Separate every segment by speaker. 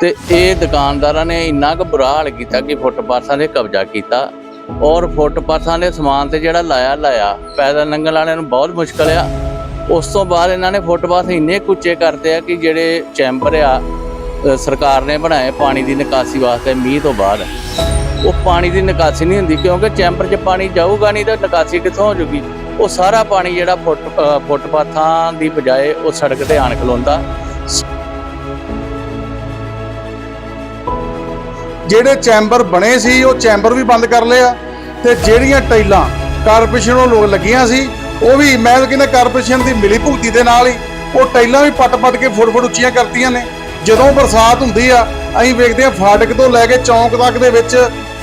Speaker 1: ਤੇ ਇਹ ਦੁਕਾਨਦਾਰਾਂ ਨੇ ਇੰਨਾ ਕੁ ਬੁਰਾ ਹਾਲ ਕੀਤਾ ਕਿ ਫੁੱਟਪਾਥਾਂ ਦੇ ਕਬਜ਼ਾ ਕੀਤਾ ਔਰ ਫੁੱਟਪਾਥਾਂ ਦੇ ਸਮਾਨ ਤੇ ਜਿਹੜਾ ਲਾਇਆ ਲਾਇਆ ਪੈਦਲ ਲੰਘਣ ਵਾਲਿਆਂ ਨੂੰ ਬਹੁਤ ਮੁਸ਼ਕਲ ਆ। ਉਸ ਤੋਂ ਬਾਅਦ ਇਹਨਾਂ ਨੇ ਫੁੱਟਪਾਥ ਇੰਨੇ ਕੁੱਚੇ ਕਰਦੇ ਆ ਕਿ ਜਿਹੜੇ ਚੈਂਬਰ ਆ ਸਰਕਾਰ ਨੇ ਬਣਾਏ ਪਾਣੀ ਦੀ ਨਿਕਾਸੀ ਵਾਸਤੇ ਮੀਂਹ ਤੋਂ ਬਾਅਦ। ਉਹ ਪਾਣੀ ਦੀ ਨਿਕਾਸੀ ਨਹੀਂ ਹੁੰਦੀ ਕਿਉਂਕਿ ਚੈਂਬਰ 'ਚ ਪਾਣੀ ਜਾਊਗਾ ਨਹੀਂ ਤਾਂ ਨਿਕਾਸੀ ਕਿੱਥੋਂ ਹੋ ਜੂਗੀ। ਉਹ ਸਾਰਾ ਪਾਣੀ ਜਿਹੜਾ ਫੁੱਟ ਅ, ਫੁੱਟਪਾਥਾਂ ਦੀ ਬਜਾਏ ਉਹ ਸੜਕ ਤੇ ਆਣ ਖਲੋਂਦਾ।
Speaker 2: ਜਿਹੜੇ ਚੈਂਬਰ ਬਣੇ ਸੀ, ਉਹ ਚੈਂਬਰ ਵੀ ਬੰਦ ਕਰ ਲਿਆ ਤੇ ਜਿਹੜੀਆਂ ਟਾਈਲਾਂ ਕਾਰਪੋਰੇਸ਼ਨ ਨੂੰ ਲੋਕ ਲੱਗੀਆਂ ਸੀ, ਉਹ ਵੀ ਮੈਂ ਕਹਿੰਦਾ ਕਾਰਪੋਰੇਸ਼ਨ ਦੀ ਮਿਲੀ ਭੁਗਤੀ ਦੇ ਨਾਲ ਹੀ ਉਹ ਟਾਈਲਾਂ ਵੀ ਪੱਟ-ਪੱਟ ਕੇ ਫੁੱਟ-ਫੁੱਟ ਉੱਚੀਆਂ ਕਰਤੀਆਂ ਨੇ। ਜਦੋਂ ਬਰਸਾਤ ਹੁੰਦੀ ਆ, ਅਸੀਂ ਵੇਖਦੇ ਆ ਫਾਟਕ ਤੋਂ ਲੈ ਕੇ ਚੌਂਕ ਤੱਕ ਦੇ ਵਿੱਚ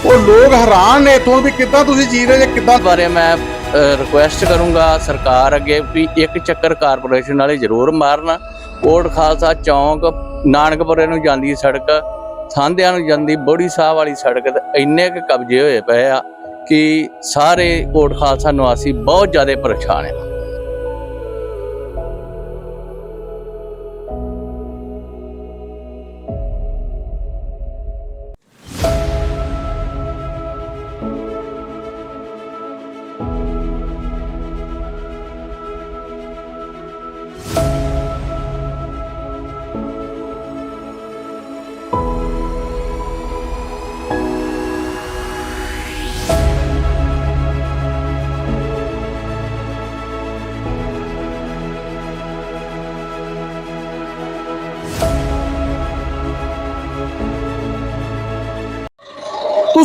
Speaker 2: ਉਹ ਲੋਕ ਹੈਰਾਨ ਨੇ ਇੱਥੋਂ ਵੀ ਕਿੱਦਾਂ ਤੁਸੀਂ ਜੀ ਰਹੇ ਜੇ, ਕਿੱਦਾਂ
Speaker 1: ਬਾਰੇ ਮੈਂ ਰਿਕੁਐਸਟ ਕਰੂੰਗਾ ਸਰਕਾਰ ਅੱਗੇ ਵੀ ਇੱਕ ਚੱਕਰ ਕਾਰਪੋਰੇਸ਼ਨ ਵਾਲੇ ਜ਼ਰੂਰ ਮਾਰਨ। ਕੋਟ ਖਾਲਸਾ ਚੌਂਕ, ਨਾਨਕਪੁਰੇ ਨੂੰ ਜਾਂਦੀ ਸੜਕ ਥਾਂਦਿਆਂ ਨੂੰ ਜਾਂਦੀ ਬੋੜੀ ਸਾਹਿਬ ਵਾਲੀ ਸੜਕ ਤੇ ਇੰਨੇ ਕੁ ਕਬਜ਼ੇ ਹੋਏ ਪਏ ਆ ਕਿ ਸਾਰੇ ਕੋਟ ਖਾਲਸਾ ਨਿਵਾਸੀ ਬਹੁਤ ਜ਼ਿਆਦਾ ਪਰੇਸ਼ਾਨ ਆ।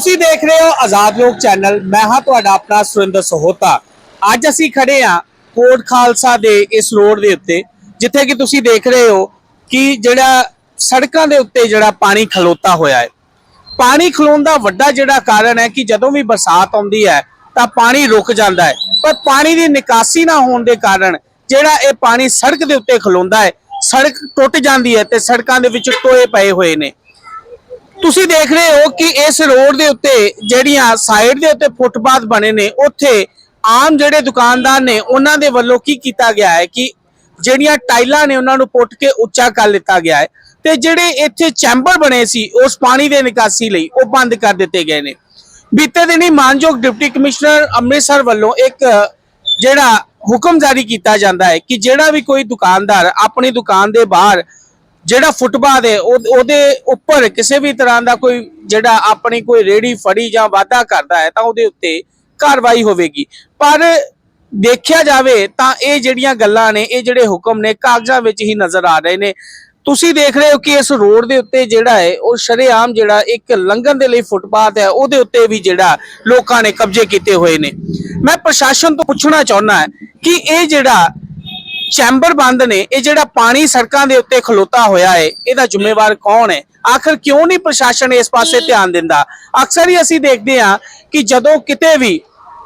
Speaker 3: ਤੁਸੀਂ ਦੇਖ ਰਹੇ ਹੋ ਆਜ਼ਾਦ ਲੋਕ ਚੈਨਲ। ਮੈਂ ਹਾਂ ਤੁਹਾਡਾ ਆਪਣਾ ਸੁਰਿੰਦਰ ਸਹੋਤਾ। ਅੱਜ ਅਸੀਂ ਖੜੇ ਹਾਂ ਕੋਟ ਖਾਲਸਾ ਦੇ ਇਸ ਰੋਡ ਦੇ ਉੱਤੇ, ਜਿੱਥੇ ਕਿ ਤੁਸੀਂ ਦੇਖ ਰਹੇ ਹੋ ਕਿ ਜਿਹੜਾ ਸੜਕਾਂ ਦੇ ਉੱਤੇ ਜਿਹੜਾ ਪਾਣੀ ਖਲੋਤਾ ਹੋਇਆ ਹੈ। ਪਾਣੀ ਖਲੋਣ ਦਾ ਵੱਡਾ ਜਿਹੜਾ ਕਾਰਨ ਹੈ ਕਿ ਜਦੋਂ ਵੀ ਬਰਸਾਤ ਆਉਂਦੀ ਹੈ, ਤਾਂ ਪਾਣੀ ਰੁਕ ਜਾਂਦਾ ਹੈ। ਪਰ ਪਾਣੀ ਦੀ ਨਿਕਾਸੀ ਨਾ ਹੋਣ ਦੇ ਕਾਰਨ ਜਿਹੜਾ ਇਹ ਪਾਣੀ ਸੜਕ ਦੇ ਉੱਤੇ ਖਲੋਂਦਾ ਹੈ, ਸੜਕ ਟੁੱਟ ਜਾਂਦੀ ਹੈ ਤੇ ਸੜਕਾਂ ਦੇ ਵਿੱਚ ਟੋਏ ਪਏ ਹੋਏ ਨੇ। ਤੁਸੀਂ ਦੇਖ ਰਹੇ ਹੋ ਕਿ ਇਸ ਰੋਡ ਦੇ ਉੱਤੇ ਜਿਹੜੀਆਂ ਸਾਈਡ ਦੇ ਉੱਤੇ ਫੁੱਟਪਾਥ ਬਣੇ ਨੇ, ਉੱਥੇ ਆਮ ਜਿਹੜੇ ਦੁਕਾਨਦਾਰ ਨੇ, ਉਹਨਾਂ ਦੇ ਵੱਲੋਂ ਕੀ ਕੀਤਾ ਗਿਆ ਹੈ ਕਿ ਜਿਹੜੀਆਂ ਟਾਈਲਾਂ ਨੇ ਉਹਨਾਂ ਨੂੰ ਪੁੱਟ ਕੇ ਉੱਚਾ ਕਰ ਲਿੱਤਾ ਗਿਆ ਹੈ ਤੇ ਜਿਹੜੇ ਇੱਥੇ ਚੈਂਬਰ ਬਣੇ ਸੀ, ਉਸ ਪਾਣੀ ਦੇ ਨਿਕਾਸੀ ਲਈ ਉਹ ਬੰਦ ਕਰ ਦਿੱਤੇ ਗਏ ਨੇ। ਬੀਤੇ ਦਿਨੀ ਮਾਨਯੋਗ ਡਿਪਟੀ ਕਮਿਸ਼ਨਰ ਅੰਮ੍ਰਿਤਸਰ ਵੱਲੋਂ ਇੱਕ ਜਿਹੜਾ ਹੁਕਮ ਜਾਰੀ ਕੀਤਾ ਜਾਂਦਾ ਹੈ ਕਿ ਜਿਹੜਾ ਵੀ ਕੋਈ ਦੁਕਾਨਦਾਰ ਆਪਣੀ ਦੁਕਾਨ ਦੇ ਬਾਹਰ ਜਿਹੜਾ ਫੁੱਟਪਾਥ ਹੈ ਉਹਦੇ ਉੱਪਰ ਕਿਸੇ ਵੀ ਤਰ੍ਹਾਂ ਦਾ ਕੋਈ ਜਿਹੜਾ ਆਪਣੀ ਕੋਈ ਰੇੜੀ ਫੜੀ ਜਾਂ ਵਾਧਾ ਕਰਦਾ ਹੈ, ਤਾਂ ਉਹਦੇ ਉੱਤੇ ਕਾਰਵਾਈ ਹੋਵੇਗੀ। ਪਰ ਦੇਖਿਆ ਜਾਵੇ ਤਾਂ ਇਹ ਜਿਹੜੀਆਂ ਗੱਲਾਂ ਨੇ, ਇਹ ਜਿਹੜੇ ਹੁਕਮ ਨੇ, ਕਾਗਜ਼ਾਂ ਵਿੱਚ ਹੀ ਨਜ਼ਰ ਆ ਰਹੇ ਨੇ। ਤੁਸੀਂ ਦੇਖ ਰਹੇ ਹੋ ਕਿ ਇਸ ਰੋਡ ਦੇ ਉੱਤੇ ਜਿਹੜਾ ਹੈ, ਉਹ ਸ਼ਰੇਆਮ ਜਿਹੜਾ ਇੱਕ ਲੰਘਣ ਦੇ ਲਈ ਫੁੱਟਪਾਥ ਹੈ, ਉਹਦੇ ਉੱਤੇ ਵੀ ਜਿਹੜਾ ਲੋਕਾਂ ਨੇ ਕਬਜ਼ੇ ਕੀਤੇ ਹੋਏ ਨੇ। ਮੈਂ ਪ੍ਰਸ਼ਾਸਨ ਤੋਂ ਪੁੱਛਣਾ ਚਾਹੁੰਦਾ ਕਿ ਇਹ ਜਿਹੜਾ ਚੈਂਬਰ ਬੰਦ ਨੇ ਇਹ ਜਿਹੜਾ ਪਾਣੀ ਸੜਕਾਂ ਦੇ ਉੱਤੇ ਖਲੋਤਾ ਹੋਇਆ ਹੈ ਇਹਦਾ ਜ਼ਿੰਮੇਵਾਰ ਕੌਣ ਹੈ ਆਖਰ ਕਿਉਂ ਨਹੀਂ ਪ੍ਰਸ਼ਾਸਨ ਇਸ ਪਾਸੇ ਧਿਆਨ ਦਿੰਦਾ? ਅਕਸਰ ਹੀ ਅਸੀਂ ਦੇਖਦੇ ਹਾਂ ਕਿ ਜਦੋਂ ਕਿਤੇ ਵੀ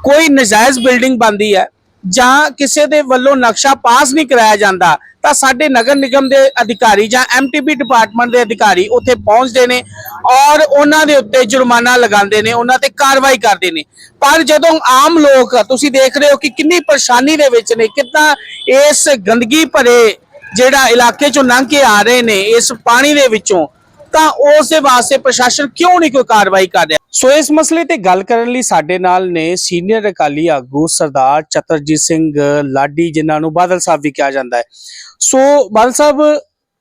Speaker 3: ਕੋਈ ਨਜਾਇਜ਼ ਬਿਲਡਿੰਗ ਬਣਦੀ ਹੈ ਜਾਂ ਕਿਸੇ ਦੇ ਵੱਲੋਂ ਨਕਸ਼ਾ ਪਾਸ ਨਹੀਂ ਕਰਾਇਆ ਜਾਂਦਾ, ਤਾਂ ਸਾਡੇ ਨਗਰ ਨਿਗਮ ਦੇ ਅਧਿਕਾਰੀ ਜਾਂ ਐਮਟੀਬੀ ਡਿਪਾਰਟਮੈਂਟ ਦੇ ਅਧਿਕਾਰੀ ਉੱਥੇ ਪਹੁੰਚਦੇ ਨੇ ਔਰ ਉਹਨਾਂ ਦੇ ਉੱਤੇ ਜੁਰਮਾਨਾ ਲਗਾਉਂਦੇ ਨੇ, ਉਹਨਾਂ ਤੇ ਕਾਰਵਾਈ ਕਰਦੇ ਨੇ। ਪਰ ਜਦੋਂ ਆਮ ਲੋਕ, ਤੁਸੀਂ ਦੇਖ ਰਹੇ ਹੋ ਕਿ ਕਿੰਨੀ ਪਰੇਸ਼ਾਨੀ ਦੇ ਵਿੱਚ ਨੇ ਕਿੰਨਾ ਇਸ ਗੰਦਗੀ ਭਰੇ ਜਿਹੜਾ ਇਲਾਕੇ ਚੋਂ ਲੰਘ ਕੇ ਆ ਰਹੇ ਨੇ, ਇਸ ਪਾਣੀ ਦੇ ਵਿੱਚੋਂ, ਤਾਂ ਉਸ ਦੇ ਵਾਸਤੇ ਪ੍ਰਸ਼ਾਸਨ ਕਿਉਂ ਨਹੀਂ ਕੋਈ ਕਾਰਵਾਈ ਕਰ ਰਿਹਾ? ਸੋ ਇਸ ਮਸਲੇ ਤੇ ਗੱਲ ਕਰਨ ਲਈ ਸਾਡੇ ਨਾਲ ਨੇ ਸੀਨੀਅਰ ਅਕਾਲੀ ਆਗੂ ਸਰਦਾਰ ਚਤਰਜੀਤ ਸਿੰਘ ਲਾਡੀ, ਜਿਨ੍ਹਾਂ ਨੂੰ ਬਾਦਲ ਸਾਹਿਬ ਵੀ ਕਿਹਾ ਜਾਂਦਾ ਹੈ। ਸੋ ਬਾਦਲ ਸਾਹਿਬ,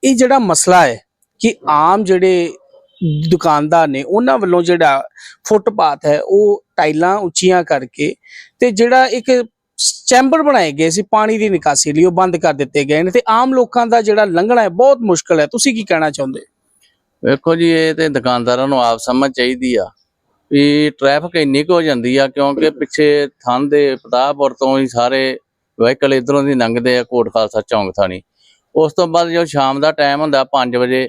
Speaker 3: ਇਹ ਜਿਹੜਾ ਮਸਲਾ ਹੈ ਕਿ ਆਮ ਜਿਹੜੇ ਦੁਕਾਨਦਾਰ ਨੇ, ਉਹਨਾਂ ਵੱਲੋਂ ਜਿਹੜਾ ਫੁੱਟਪਾਥ ਹੈ, ਉਹ ਟਾਈਲਾਂ ਉੱਚੀਆਂ ਕਰਕੇ ਤੇ ਜਿਹੜਾ ਇੱਕ ਚੈਂਬਰ ਬਣਾਏ ਗਏ ਸੀ ਪਾਣੀ ਦੀ ਨਿਕਾਸੀ ਲਈ, ਉਹ ਬੰਦ ਕਰ ਦਿੱਤੇ ਗਏ ਨੇ ਤੇ ਆਮ ਲੋਕਾਂ ਦਾ ਜਿਹੜਾ ਲੰਘਣਾ ਹੈ, ਬਹੁਤ ਮੁਸ਼ਕਲ ਹੈ। ਤੁਸੀਂ ਕੀ ਕਹਿਣਾ ਚਾਹੁੰਦੇ?
Speaker 1: ਵੇਖੋ ਜੀ, ਇਹ ਤੇ ਦੁਕਾਨਦਾਰਾਂ ਨੂੰ ਆਪ ਸਮਝ ਚਾਹੀਦੀ ਆ। ਵੀ ਟ੍ਰੈਫਿਕ ਇੰਨੀ ਕੁ ਹੋ ਜਾਂਦੀ ਆ, ਕਿਉਂਕਿ ਪਿੱਛੇ ਥਾਂ ਦੇ ਪਤਾਪੁਰ ਤੋਂ ਹੀ ਸਾਰੇ ਵਹੀਕਲ ਇਧਰੋਂ ਦੀ ਲੰਘਦੇ ਆ, ਕੋਟ ਖਾਲਸਾ ਚੌਂਕ ਥਾਣੀ। ਉਸ ਤੋਂ ਬਾਅਦ ਜਦੋਂ ਸ਼ਾਮ ਦਾ ਟਾਈਮ ਹੁੰਦਾ 5 ਵਜੇ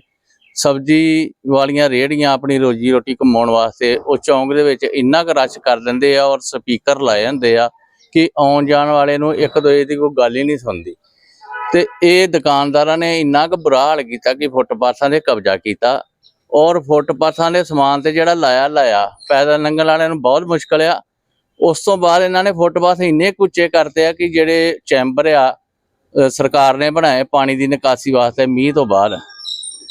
Speaker 1: ਸਬਜ਼ੀ ਵਾਲੀਆਂ ਰੇਹੜੀਆਂ ਆਪਣੀ ਰੋਜੀ ਰੋਟੀ ਕਮਾਉਣ ਵਾਸਤੇ, ਉਹ ਚੌਂਕ ਦੇ ਵਿੱਚ ਇੰਨਾ ਕੁ ਰਸ਼ ਕਰ ਦਿੰਦੇ ਆ ਔਰ ਸਪੀਕਰ ਲਾਏ ਹੁੰਦੇ ਆ ਕਿ ਆਉਣ ਜਾਣ ਵਾਲੇ ਨੂੰ ਇੱਕ ਦੂਜੇ ਦੀ ਕੋਈ ਗੱਲ ਹੀ ਨਹੀਂ ਸੁਣਦੀ। ਤੇ ਇਹ ਦੁਕਾਨਦਾਰਾਂ ਨੇ ਇੰਨਾ ਕੁ ਬੁਰਾ ਹਾਲ ਕੀਤਾ ਕਿ ਫੁੱਟਪਾਥਾਂ ਦੇ ਕਬਜ਼ਾ ਕੀਤਾ। ਔਰ ਫੁੱਟਪਾਥਾਂ ਦੇ ਸਮਾਨ ਤੇ ਜਿਹੜਾ ਲਾਇਆ ਲਾਇਆ। ਪੈਦਲ ਲੰਘਣ ਵਾਲਿਆਂ ਨੂੰ ਬਹੁਤ ਮੁਸ਼ਕਲ ਆ। ਉਸ ਤੋਂ ਬਾਅਦ ਇਹਨਾਂ ਨੇ ਫੁੱਟਪਾਥ ਇੰਨੇ ਕੁੱਚੇ ਕਰਤੇ ਆ ਕਿ ਜਿਹੜੇ ਚੈਂਬਰ ਆ ਸਰਕਾਰ ਨੇ ਬਣਾਏ ਪਾਣੀ ਦੀ ਨਿਕਾਸੀ ਵਾਸਤੇ ਮੀਂਹ ਤੋਂ ਬਾਅਦ।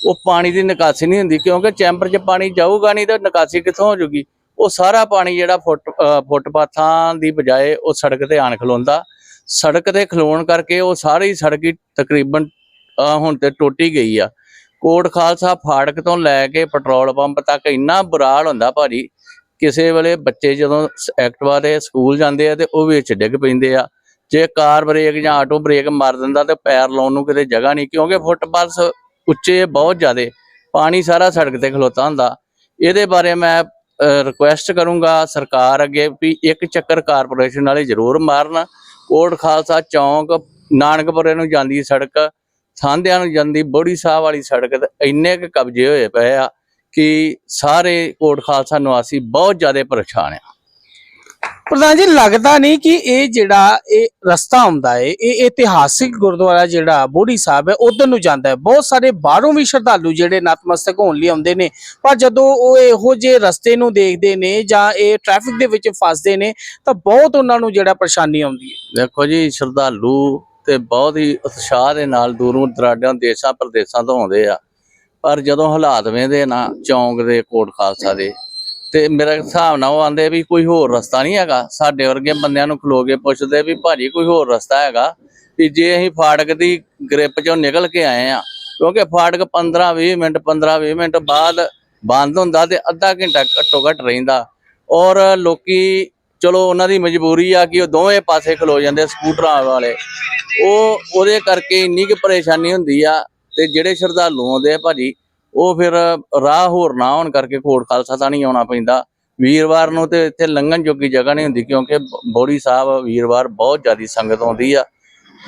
Speaker 1: ਉਹ ਪਾਣੀ ਦੀ ਨਿਕਾਸੀ ਨਹੀਂ ਹੁੰਦੀ ਕਿਉਂਕਿ ਚੈਂਬਰ 'ਚ ਪਾਣੀ ਜਾਊਗਾ ਨਹੀਂ ਤਾਂ ਨਿਕਾਸੀ ਕਿੱਥੋਂ ਹੋ ਜੂਗੀ? ਉਹ ਸਾਰਾ ਪਾਣੀ ਜਿਹੜਾ ਫੁੱਟ ਅ, ਫੁੱਟਪਾਥਾਂ ਦੀ ਬਜਾਏ ਉਹ ਸੜਕ ਤੇ ਆਣ ਖਲੋਂਦਾ। ਸੜਕ ਤੇ ਖਲੋਣ ਕਰਕੇ ਉਹ ਸਾਰੀ ਸੜਕ ਹੀ ਤਕਰੀਬਨ ਹੁਣ ਤੇ ਟੁੱਟੀ ਗਈ ਆ। ਕੋਟ ਖਾਲਸਾ ਫਾੜਕ ਤੋਂ ਲੈ ਕੇ ਪੈਟਰੋਲ ਪੰਪ ਤੱਕ ਇੰਨਾ ਬੁਰਾ ਹਾਲ ਹੁੰਦਾ ਭਾਜੀ, ਕਿਸੇ ਵੇਲੇ ਬੱਚੇ ਜਦੋਂ ਸ- ਐਕਟਿਵਾ ਤੇ ਸਕੂਲ ਜਾਂਦੇ ਆ ਤੇ ਉਹ ਵਿੱਚ ਡਿੱਗ ਪੈਂਦੇ ਆ। ਜੇ ਕਾਰ ਬ੍ਰੇਕ ਜਾਂ ਆਟੋ ਬ੍ਰੇਕ ਮਾਰ ਦਿੰਦਾ ਤੇ ਪੈਰ ਲਾਉਣ ਨੂੰ ਕਿਤੇ ਜਗ੍ਹਾ ਨਹੀਂ, ਕਿਉਂਕਿ ਫੁੱਟਪਾਥ ਉੱਚੇ ਬਹੁਤ ਜ਼ਿਆਦੇ, ਪਾਣੀ ਸਾਰਾ ਸੜਕ ਤੇ ਖਲੋਤਾ ਹੁੰਦਾ। ਇਹਦੇ ਬਾਰੇ ਮੈਂ ਰਿਕੁਐਸਟ ਕਰੂੰਗਾ ਸਰਕਾਰ ਅੱਗੇ ਵੀ ਇੱਕ ਚੱਕਰ ਕਾਰਪੋਰੇਸ਼ਨ ਵਾਲੇ ਜ਼ਰੂਰ ਮਾਰਨ। ਕੋਟ ਖਾਲਸਾ ਚੌਂਕ, ਨਾਨਕਪੁਰੇ ਨੂੰ ਜਾਂਦੀ ਸੜਕ ਸਾਂਧਿਆਂ ਨੂੰ ਜਾਂਦੀ ਬੋੜੀ ਸਾਹਿਬ ਵਾਲੀ ਸੜਕ ਤੇ ਇੰਨੇ ਕੁ ਕਬਜ਼ੇ ਹੋਏ ਪਏ ਆ ਕਿ ਸਾਰੇ ਕੋਟ ਖਾਲਸਾ ਨਿਵਾਸੀ ਬਹੁਤ ਜ਼ਿਆਦਾ ਪਰੇਸ਼ਾਨ ਆ।
Speaker 3: ਪ੍ਰਧਾਨ ਜੀ ਲੱਗਦਾ ਨਹੀਂ ਕਿ ਇਹ ਜਿਹੜਾ ਇਹ ਰਸਤਾ ਆਉਂਦਾ ਹੈ ਇਹ ਇਤਿਹਾਸਿਕ ਗੁਰਦੁਆਰਾ ਜਿਹੜਾ ਬੋੜੀ ਸਾਹਿਬ ਹੈ ਉਧਰ ਨੂੰ ਜਾਂਦਾ ਹੈ। ਬਹੁਤ ਸਾਰੇ ਬਾਹਰੋਂ ਵੀ ਸ਼ਰਧਾਲੂ ਜਿਹੜੇ ਨਤਮਸਤਕ ਹੋਣ ਲਈ ਆਉਂਦੇ ਨੇ ਪਰ ਜਦੋਂ ਉਹ ਇਹੋ ਜਿਹੇ ਰਸਤੇ ਨੂੰ ਦੇਖਦੇ ਨੇ ਜਾਂ ਇਹ ਟ੍ਰੈਫਿਕ ਦੇ ਵਿੱਚ ਫਸਦੇ ਨੇ ਤਾਂ ਬਹੁਤ ਉਹਨਾਂ ਨੂੰ ਜਿਹੜਾ ਪਰੇਸ਼ਾਨੀ ਆਉਂਦੀ ਹੈ।
Speaker 1: ਦੇਖੋ ਜੀ ਸ਼ਰਧਾਲੂ ਤੇ ਬਹੁਤ ਹੀ ਉਤਸ਼ਾਹ ਦੇ ਨਾਲ ਦੂਰੋਂ ਦਰਾਡਿਆਂ ਦੇਸ਼ਾਂ ਪ੍ਰਦੇਸ਼ਾਂ ਤੋਂ ਆਉਂਦੇ ਆ। ਪਰ ਜਦੋਂ ਹਾਲਾਤ ਵੇਂਦੇ ਨਾ, ਚੌਂਕ ਦੇ ਕੋਟ ਖਾਲਸਾ ਦੇ, ਤੇ ਮੇਰੇ ਹਿਸਾਬ ਨਾਲ ਉਹ ਆਂਦੇ ਵੀ ਕੋਈ ਹੋਰ ਰਸਤਾ ਨਹੀਂ ਹੈਗਾ। ਸਾਡੇ ਵਰਗੇ ਬੰਦਿਆਂ ਨੂੰ ਖਲੋ ਕੇ ਪੁੱਛਦੇ ਵੀ ਭਾਜੀ ਕੋਈ ਹੋਰ ਰਸਤਾ ਹੈਗਾ ਵੀ ਜੇ ਅਸੀਂ ਫਾਟਕ ਦੀ ਗ੍ਰਿਪ ਚੋਂ ਨਿਕਲ ਕੇ ਆਏ ਆ, ਕਿਉਂਕਿ ਫਾਟਕ 15 20 ਮਿੰਟ 15 20 ਮਿੰਟ ਬਾਅਦ ਬੰਦ ਹੁੰਦਾ ਤੇ ਅੱਧਾ ਘੰਟਾ ਘੱਟੋ ਘੱਟ ਰਹਿੰਦਾ। ਔਰ ਲੋਕੀ, ਚਲੋ ਉਹਨਾਂ ਦੀ ਮਜਬੂਰੀ ਆ ਕਿ ਉਹ ਦੋਵੇਂ ਪਾਸੇ ਖਲੋ ਜਾਂਦੇ ਸਕੂਟਰਾਂ ਵਾਲੇ। ਉਹ ਉਹਦੇ ਕਰਕੇ ਇੰਨੀ ਕੁ ਪਰੇਸ਼ਾਨੀ ਹੁੰਦੀ ਆ ਤੇ ਜਿਹੜੇ ਸ਼ਰਧਾਲੂ ਆਉਂਦੇ ਆ ਭਾਜੀ, ਉਹ ਫਿਰ ਰਾਹ ਹੋਰ ਨਾ ਹੋਣ ਕਰਕੇ ਕੋਟ ਖਾਲਸਾ ਤਾਂ ਨਹੀਂ ਆਉਣਾ ਪੈਂਦਾ। ਵੀਰਵਾਰ ਨੂੰ ਤੇ ਇੱਥੇ ਲੰਘਣ ਜੋਗੀ ਜਗ੍ਹਾ ਨਹੀਂ ਹੁੰਦੀ ਕਿਉਂਕਿ ਬ- ਬੋੜੀ ਸਾਹਿਬ ਵੀਰਵਾਰ ਬਹੁਤ ਜ਼ਿਆਦੀ ਸੰਗਤ ਆਉਂਦੀ ਆ।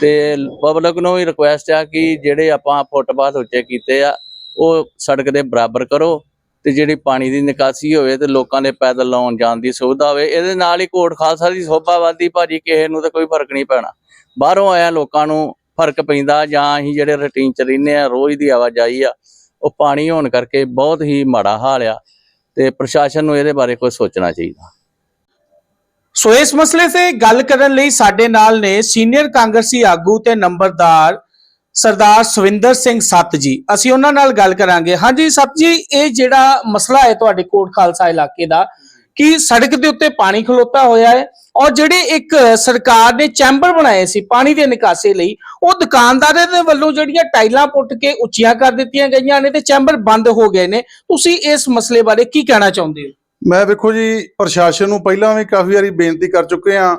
Speaker 1: ਤੇ ਪਬਲਿਕ ਨੂੰ ਵੀ ਰਿਕੁਐਸਟ ਆ ਕਿ ਜਿਹੜੇ ਆਪਾਂ ਫੁੱਟਪਾਥ ਉੱਚੇ ਕੀਤੇ ਆ, ਉਹ ਸੜਕ ਦੇ ਬਰਾਬਰ ਕਰੋ। ਤੇ ਜਿਹੜੀ ਪਾਣੀ ਦੀ ਨਿਕਾਸੀ ਹੋਵੇ ਤੇ ਲੋਕਾਂ ਦੇ ਪੈਦਲ ਆਉਣ ਜਾਣ ਦੀ ਸੁਵਿਧਾ ਹੋਵੇ, ਇਹਦੇ ਨਾਲ ਹੀ ਕੋਟ ਖਾਲਸਾ ਦੀ ਸੋਭਾ ਵੱਧਦੀ, ਭਾਜੀ ਕਿਸੇ ਨੂੰ ਤਾਂ ਕੋਈ ਫ਼ਰਕ ਨਹੀਂ ਪੈਣਾ। ਬਾਹਰੋਂ ਆਇਆ ਲੋਕਾਂ ਨੂੰ ਫ਼ਰਕ ਪੈਂਦਾ ਜਾਂ ਅਸੀਂ ਜਿਹੜੇ ਰੁਟੀਨ ਚ ਰਹਿੰਦੇ ਆ ਰੋਜ਼ ਦੀ ਆਵਾਜਾਈ ਆ, ਉਹ ਪਾਣੀ ਹੋਣ ਕਰਕੇ ਬਹੁਤ ਹੀ ਮਾੜਾ ਹਾਲ ਆ ਤੇ ਪ੍ਰਸ਼ਾਸਨ ਨੂੰ ਇਹਦੇ ਬਾਰੇ ਕੁਝ ਸੋਚਣਾ ਚਾਹੀਦਾ।
Speaker 3: ਸੋ ਇਸ ਮਸਲੇ ਤੇ ਗੱਲ ਕਰਨ ਲਈ ਸਾਡੇ ਨਾਲ ਨੇ ਸੀਨੀਅਰ ਕਾਂਗਰਸੀ ਆਗੂ ਤੇ ਨੰਬਰਦਾਰ ਸਰਦਾਰ ਸਵਿੰਦਰ ਸਿੰਘ ਸੱਤ ਜੀ, ਅਸੀਂ ਉਹਨਾਂ ਨਾਲ ਗੱਲ ਕਰਾਂਗੇ। ਹਾਂਜੀ ਸੱਤ ਜੀ, ਇਹ ਜਿਹੜਾ ਮਸਲਾ ਹੈ ਤੁਹਾਡੇ ਕੋਟ ਖਾਲਸਾ ਇਲਾਕੇ ਦਾ ਕਿ ਸੜਕ ਦੇ ਉੱਤੇ ਪਾਣੀ ਖਲੋਤਾ ਹੋਇਆ ਹੈ ਔਰ ਜਿਹੜੇ ਇੱਕ ਸਰਕਾਰ ਨੇ ਚੈਂਬਰ ਬਣਾਏ ਸੀ ਪਾਣੀ ਦੇ ਨਿਕਾਸੇ ਲਈ, ਉਹ ਦੁਕਾਨਦਾਰਾਂ ਦੇ ਵੱਲੋਂ ਜਿਹੜੀਆਂ ਟਾਈਲਾਂ ਪੁੱਟ ਕੇ ਉੱਚੀਆਂ ਕਰ ਦਿੱਤੀਆਂ ਗਈਆਂ ਨੇ ਤੇ ਚੈਂਬਰ ਬੰਦ ਹੋ ਗਏ ਨੇ। ਤੁਸੀਂ ਇਸ ਮਸਲੇ ਬਾਰੇ ਕੀ ਕਹਿਣਾ ਚਾਹੁੰਦੇ ਹੋ?
Speaker 2: ਮੈਂ ਵੇਖੋ ਜੀ, ਪ੍ਰਸ਼ਾਸਨ ਨੂੰ ਪਹਿਲਾਂ ਵੀ ਕਾਫੀ ਵਾਰੀ ਬੇਨਤੀ ਕਰ ਚੁੱਕੇ ਆ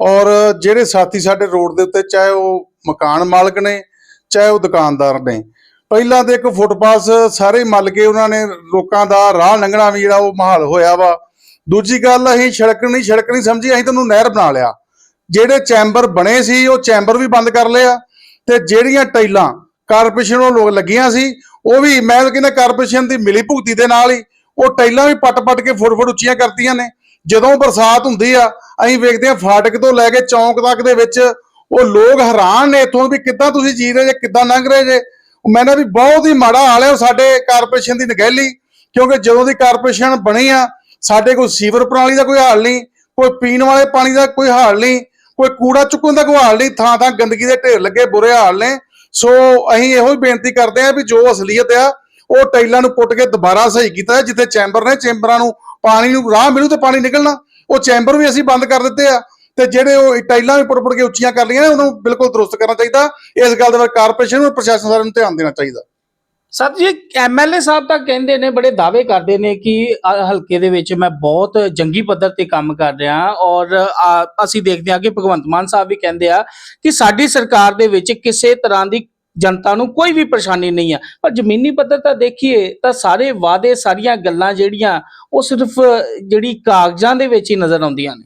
Speaker 2: ਔਰ ਜਿਹੜੇ ਸਾਥੀ ਸਾਡੇ ਰੋਡ ਦੇ ਉੱਤੇ, ਚਾਹੇ ਉਹ ਮਕਾਨ ਮਾਲਕ ਨੇ ਚਾਹੇ ਉਹ ਦੁਕਾਨਦਾਰ ਨੇ। ਪਹਿਲਾਂ ਤੇ ਇੱਕ ਫੁੱਟਪਾਥ ਸਾਰੇ ਹੀ ਮੱਲ ਕੇ ਉਹਨਾਂ ਨੇ ਲੋਕਾਂ ਦਾ ਰਾਹ ਲੰਘਣਾ ਵੀ ਜਿਹੜਾ ਉਹ ਮਾਹੌਲ ਹੋਇਆ ਵਾ। ਦੂਜੀ ਗੱਲ, ਅਸੀਂ ਸੜਕ ਨਹੀਂ ਸੜਕ ਨਹੀਂ ਸਮਝੀ, ਅਸੀਂ ਤੁਹਾਨੂੰ ਨਹਿਰ ਬਣਾ ਲਿਆ। ਜਿਹੜੇ ਚੈਂਬਰ ਬਣੇ ਸੀ, ਉਹ ਚੈਂਬਰ ਵੀ ਬੰਦ ਕਰ ਲਿਆ ਤੇ ਜਿਹੜੀਆਂ ਟਾਈਲਾਂ ਕਾਰਪੋਰੇਸ਼ਨ ਨੂੰ ਲੋਕ ਲੱਗੀਆਂ ਸੀ, ਉਹ ਵੀ ਮੈਂ ਕਹਿੰਦਾ ਕਾਰਪੋਰੇਸ਼ਨ ਦੀ ਮਿਲੀ ਭੁਗਤੀ ਦੇ ਨਾਲ ਹੀ, ਉਹ ਟਾਈਲਾਂ ਵੀ ਪੱਟ-ਪੱਟ ਕੇ ਫੁੱਟ-ਫੁੱਟ ਉੱਚੀਆਂ ਕਰਤੀਆਂ ਨੇ। ਜਦੋਂ ਬਰਸਾਤ ਹੁੰਦੀ ਆ, ਅਸੀਂ ਵੇਖਦੇ ਆ ਫਾਟਕ ਤੋਂ ਲੈ ਕੇ ਚੌਂਕ ਤੱਕ ਦੇ ਵਿੱਚ ਉਹ ਲੋਕ ਹੈਰਾਨ ਨੇ ਇਥੋਂ ਵੀ ਕਿੱਦਾਂ ਤੁਸੀਂ ਜੀ ਰਹੇ ਜੇ, ਕਿੱਦਾਂ ਲੰਘ ਰਹੇ ਜੇ। ਮੈਂ ਨਾ ਵੀ ਬਹੁਤ ਹੀ ਮਾੜਾ ਹਾਲ ਹੈ ਉਹ ਸਾਡੇ ਕਾਰਪੋਰੇਸ਼ਨ ਦੀ ਨਗਹਿਲੀ, ਕਿਉਂਕਿ ਜਦੋਂ ਦੀ ਕਾਰਪੋਰੇਸ਼ਨ ਬਣੀ ਆ, ਸਾਡੇ ਕੋਲ ਸੀਵਰ ਪ੍ਰਣਾਲੀ ਦਾ ਕੋਈ ਹਾਲ ਨਹੀਂ, ਕੋਈ ਪੀਣ ਵਾਲੇ ਪਾਣੀ ਦਾ ਕੋਈ ਹਾਲ ਨਹੀਂ, ਕੋਈ ਕੂੜਾ ਚੁੱਕਣ ਦਾ ਕੋਈ ਹਾਲ ਨਹੀਂ, ਥਾਂ ਥਾਂ ਗੰਦਗੀ ਦੇ ਢੇਰ ਲੱਗੇ ਬੁਰੇ ਹਾਲ ਨੇ। ਸੋ ਅਸੀਂ ਇਹੋ ਹੀ ਬੇਨਤੀ ਕਰਦੇ ਆ ਵੀ ਜੋ ਅਸਲੀਅਤ ਆ, ਉਹ ਟਾਈਲਾਂ ਨੂੰ ਪੁੱਟ ਕੇ ਦੁਬਾਰਾ ਸਹੀ ਕੀਤਾ ਜਿੱਥੇ ਚੈਂਬਰ ਨੇ ਚੈਂਬਰਾਂ ਨੂੰ ਪਾਣੀ ਨੂੰ ਰਾਹ ਮਿਲੂ ਤੇ ਪਾਣੀ ਨਿਕਲਣਾ, ਉਹ ਚੈਂਬਰ ਵੀ ਅਸੀਂ ਬੰਦ ਕਰ ਦਿੱਤੇ ਆ। ਤੇ ਜਿਹੜੇ ਉਹ ਟਾਈਲਾਂ ਵੀ ਪੁੱਟ-ਪੁੱਟ ਕੇ ਉੱਚੀਆਂ ਕਰ ਲਈਆਂ ਨੇ, ਉਹਨੂੰ ਬਿਲਕੁਲ ਦਰੁਸਤ ਕਰਨਾ ਚਾਹੀਦਾ। ਇਸ ਗੱਲ ਦੇ ਬਾਰੇ ਕਾਰਪੋਰੇਸ਼ਨ ਨੂੰ ਪ੍ਰਸ਼ਾਸਨ ਸਾਰਿਆਂ ਨੂੰ ਧਿਆਨ ਦੇਣਾ ਚਾਹੀਦਾ।
Speaker 3: ਸਰ ਜੀ ਐਮਐਲਏ ਸਾਹਿਬ ਤਾਂ ਕਹਿੰਦੇ ਨੇ, ਬੜੇ ਦਾਅਵੇ ਕਰਦੇ ਨੇ ਕਿ ਹਲਕੇ ਦੇ ਵਿੱਚ ਮੈਂ ਬਹੁਤ ਜੰਗੀ ਪੱਧਰ ਤੇ ਕੰਮ ਕਰ ਰਿਹਾ ਔਰ ਅਸੀਂ ਦੇਖਦੇ ਹਾਂ ਕਿ ਭਗਵੰਤ ਮਾਨ ਸਾਹਿਬ ਵੀ ਕਹਿੰਦੇ ਆ ਕਿ ਸਾਡੀ ਸਰਕਾਰ ਦੇ ਵਿੱਚ ਕਿਸੇ ਤਰ੍ਹਾਂ ਦੀ ਜਨਤਾ ਨੂੰ ਕੋਈ ਵੀ ਪਰੇਸ਼ਾਨੀ ਨਹੀਂ ਆ। ਪਰ ਜ਼ਮੀਨੀ ਪੱਧਰ ਤਾਂ ਦੇਖੀਏ, ਤਾਂ ਸਾਰੇ ਵਾਅਦੇ, ਸਾਰੀਆਂ ਗੱਲਾਂ ਜਿਹੜੀਆਂ, ਉਹ ਸਿਰਫ ਜਿਹੜੀ ਕਾਗਜ਼ਾਂ ਦੇ ਵਿੱਚ ਹੀ ਨਜ਼ਰ ਆਉਂਦੀਆਂ ਨੇ।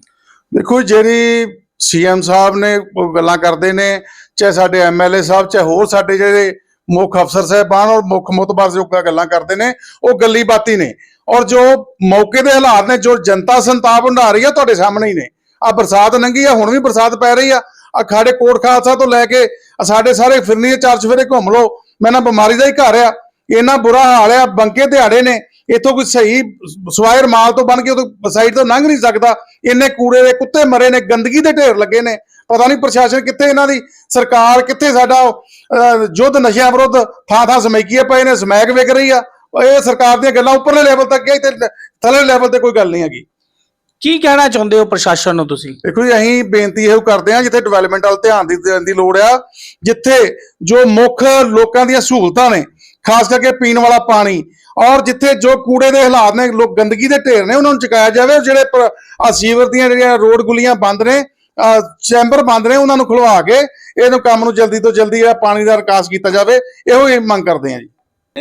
Speaker 2: ਦੇਖੋ ਜਿਹੜੀ ਸੀਐਮ ਸਾਹਿਬ ਨੇ ਗੱਲਾਂ ਕਰਦੇ ਨੇ, ਚਾਹੇ ਸਾਡੇ ਐਮਐਲਏ ਸਾਹਿਬ, ਚਾਹੇ ਹੋਰ ਸਾਡੇ ਜਿਹੜੇ ਮੁੱਖ ਅਫਸਰ ਸਾਹਿਬਾਨ ਔਰ ਮੁੱਖ ਮੁਤਬਰ ਜੋ ਗੱਲਾਂ ਕਰਦੇ ਨੇ, ਉਹ ਗੱਲੀ ਬਾਤੀ ਨੇ। ਔਰ ਜੋ ਮੌਕੇ ਦੇ ਹਾਲਾਤ ਨੇ, ਜੋ ਜਨਤਾ ਸੰਤਾਪ ਹੰਢਾ ਰਹੀ ਆ, ਤੁਹਾਡੇ ਸਾਹਮਣੇ ਹੀ ਨੇ। ਆ ਬਰਸਾਤ ਲੰਘੀ ਆ, ਹੁਣ ਵੀ ਬਰਸਾਤ ਪੈ ਰਹੀ ਆ। ਆ ਖਾੜੇ ਕੋਟ ਖਾਲਸਾ ਤੋਂ ਲੈ ਕੇ ਸਾਡੇ ਸਾਰੇ ਫਿਰਨੀ ਚਾਰ ਚਫੇਰੇ ਘੁੰਮ ਲੋ ਮੈਂ ਨਾ ਬਿਮਾਰੀ ਦਾ ਹੀ ਘਰ ਆ। ਇੰਨਾ ਬੁਰਾ ਹਾਲ ਆ, ਬੰਕੇ ਦਿਹਾੜੇ ਨੇ। ਇੱਥੋਂ ਕੋਈ ਸਹੀ ਸਵਾਇਰ ਮਾਲ ਤੋਂ ਬਣ ਕੇ ਉਹ ਸਾਈਡ ਤੋਂ ਲੰਘ ਨਹੀਂ ਸਕਦਾ। ਇੰਨੇ ਕੂੜੇ ਦੇ ਕੁੱਤੇ ਮਰੇ ਨੇ ਗੰਦਗੀ ਦੇ ਢੇਰ ਲੱਗੇ ਨੇ। ਪਤਾ ਨਹੀਂ ਪ੍ਰਸ਼ਾਸਨ ਕਿੱਥੇ ਇਹਨਾਂ ਦੀ ਸਰਕਾਰ ਕਿੱਥੇ ਸਾਡਾ ਯੁੱਧ ਨਸ਼ਿਆਂ ਵਿਰੁੱਧ ਥਾਂ ਥਾਂ ਸਮੈਕੀਏ ਪਏ ਨੇ ਸਮੈਕ ਵਿਕ ਰਹੀ ਆ। ਇਹ ਸਰਕਾਰ ਦੀਆਂ ਗੱਲਾਂ ਉੱਪਰਲੇ ਲੈਵਲ ਤੱਕ ਗਈ ਤੇ ਥੱਲੇ ਲੈਵਲ ਤੇ ਕੋਈ ਗੱਲ ਨਹੀਂ ਹੈਗੀ।
Speaker 3: ਕੀ ਕਹਿਣਾ ਚਾਹੁੰਦੇ ਹੋ ਪ੍ਰਸ਼ਾਸਨ ਨੂੰ ਤੁਸੀਂ?
Speaker 2: ਦੇਖੋ ਜੀ ਅਸੀਂ ਬੇਨਤੀ ਇਹੋ ਕਰਦੇ ਹਾਂ ਜਿੱਥੇ ਡਿਵੈਲਪਮੈਂਟ ਵੱਲ ਧਿਆਨ ਦੀ ਦੇਣ ਦੀ ਲੋੜ ਆ ਜਿੱਥੇ ਜੋ ਮੁੱਖ ਲੋਕਾਂ ਦੀਆਂ ਸਹੂਲਤਾਂ ਨੇ ਖਾਸ ਕਰਕੇ ਪੀਣ ਵਾਲਾ ਪਾਣੀ। ਔਰ ਜਿੱਥੇ ਜੋ ਕੂੜੇ ਦੇ ਹਾਲਾਤ ਨੇ, ਲੋਕ ਗੰਦਗੀ ਦੇ ਢੇਰ ਨੇ, ਉਹਨਾਂ ਨੂੰ ਚੁਕਾਇਆ ਜਾਵੇ ਜਿਹੜੇ ਪ- ਦੀਆਂ ਜਿਹੜੀਆਂ ਰੋਡ ਗੁਲੀਆਂ ਬੰਦ ਨੇ ਚੈਂਬਰ ਬੰਦ ਨੇ, ਉਹਨਾਂ ਨੂੰ ਖੁਲਵਾ ਕੇ ਇਹਨੂੰ ਕੰਮ ਨੂੰ ਜਲਦੀ ਤੋਂ ਜਲਦੀ ਜਿਹੜਾ ਪਾਣੀ ਦਾ ਵਿਕਾਸ ਕੀਤਾ ਜਾਵੇ, ਇਹੋ ਹੀ ਮੰਗ ਕਰਦੇ ਹਾਂ ਜੀ।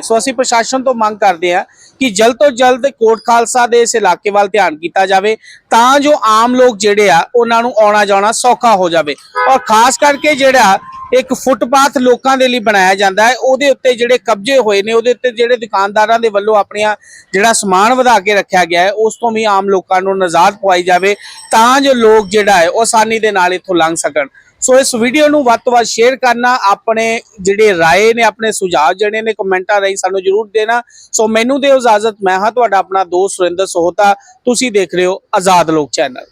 Speaker 3: ਸੋ ਅਸੀਂ ਪ੍ਰਸ਼ਾਸਨ ਤੋਂ ਮੰਗ ਕਰਦੇ ਹਾਂ ਕਿ ਜਲਦ ਤੋਂ ਜਲਦ ਕੋਟ ਖਾਲਸਾ ਦੇ ਇਸ ਇਲਾਕੇ ਵੱਲ ਧਿਆਨ ਕੀਤਾ ਜਾਵੇ, ਤਾਂ ਜੋ ਆਮ ਲੋਕ ਜਿਹੜੇ ਆ, ਉਹਨਾਂ ਨੂੰ ਆਉਣਾ ਜਾਣਾ ਸੌਖਾ ਹੋ ਜਾਵੇ। ਔਰ ਖਾਸ ਕਰਕੇ ਜਿਹੜਾ ਇੱਕ ਫੁੱਟਪਾਥ ਲੋਕਾਂ ਦੇ ਲਈ ਬਣਾਇਆ ਜਾਂਦਾ ਹੈ। ਉਹਦੇ ਉੱਤੇ ਜਿਹੜੇ ਕਬਜ਼ੇ ਹੋਏ ਨੇ, ਉਹਦੇ ਉੱਤੇ ਜਿਹੜੇ ਦੁਕਾਨਦਾਰਾਂ ਦੇ ਵੱਲੋਂ ਆਪਣੀਆਂ ਜਿਹੜਾ ਸਮਾਨ ਵਧਾ ਕੇ ਰੱਖਿਆ ਗਿਆ ਹੈ, ਉਸ ਤੋਂ ਵੀ ਆਮ ਲੋਕਾਂ ਨੂੰ ਨਜ਼ਾਤ ਪਵਾਈ ਜਾਵੇ, ਤਾਂ ਜੋ ਲੋਕ ਜਿਹੜਾ ਹੈ, ਉਹ ਆਸਾਨੀ ਦੇ ਨਾਲ ਇੱਥੋਂ ਲੰਘ ਸਕਣ। ਸੋ ਇਸ ਵੀਡੀਓ ਨੂੰ ਵੱਧ ਤੋਂ ਵੱਧ ਸ਼ੇਅਰ ਕਰਨਾ, ਆਪਣੇ ਜਿਹੜੇ ਰਾਏ ਨੇ, ਆਪਣੇ ਸੁਝਾਅ ਜਿਹੜੇ ਨੇ, ਕਮੈਂਟਾਂ ਰਾਹੀਂ ਸਾਨੂੰ ਜਰੂਰ ਦੇਣਾ। ਸੋ ਮੈਨੂੰ ਦਿਓ ਇਜਾਜ਼ਤ, ਮੈਂ ਹਾਂ ਤੁਹਾਡਾ ਆਪਣਾ ਦੋਸਤ ਸੁਰਿੰਦਰ ਸੋਹਤਾ, ਤੁਸੀਂ ਦੇਖ ਰਹੇ ਹੋ ਆਜ਼ਾਦ ਲੋਕ ਚੈਨਲ।